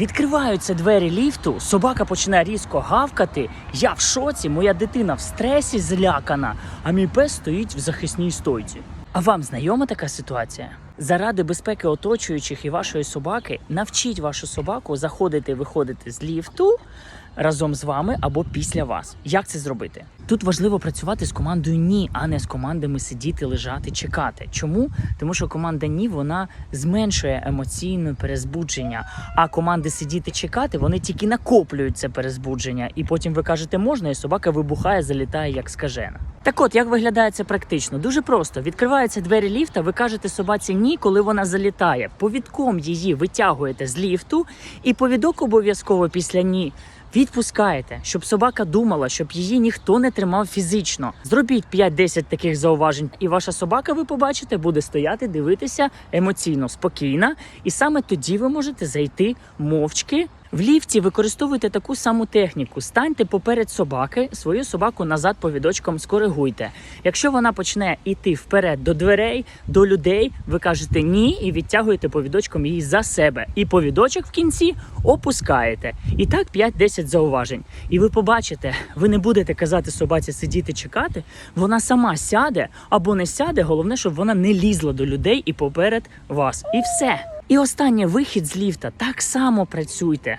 Відкриваються двері ліфту, собака починає різко гавкати. Я в шоці, моя дитина в стресі злякана, а мій пес стоїть в захисній стойці. А вам знайома така ситуація? Заради безпеки оточуючих і вашої собаки навчіть вашу собаку заходити виходити з ліфту разом з вами або після вас. Як це зробити? Тут важливо працювати з командою ні, а не з командами сидіти, лежати, чекати. Чому? Тому що команда ні вона зменшує емоційне перезбудження. А команди сидіти, чекати вони тільки накоплюють це перезбудження. І потім ви кажете можна, і собака вибухає, залітає як скажена. Так от, як виглядає це практично? Дуже просто. Відкриваються двері ліфта, ви кажете собаці ні, коли вона залітає. Повідком її витягуєте з ліфту, і повідок обов'язково після ні. Відпускаєте, щоб собака думала, щоб її ніхто не тримав фізично. Зробіть 5-10 таких зауважень, і ваша собака, ви побачите, буде стояти, дивитися емоційно, спокійна. І саме тоді ви можете зайти мовчки. В ліфті використовуйте таку саму техніку. Станьте поперед собаки, свою собаку назад повідочком скоригуйте. Якщо вона почне йти вперед до дверей, до людей, ви кажете ні і відтягуєте повідочком її за себе. І повідочок в кінці опускаєте. І так 5-10 зауважень. І ви побачите, ви не будете казати собаці сидіти чекати. Вона сама сяде або не сяде. Головне, щоб вона не лізла до людей і поперед вас. І все. І останнє вихід з ліфта так само працюйте.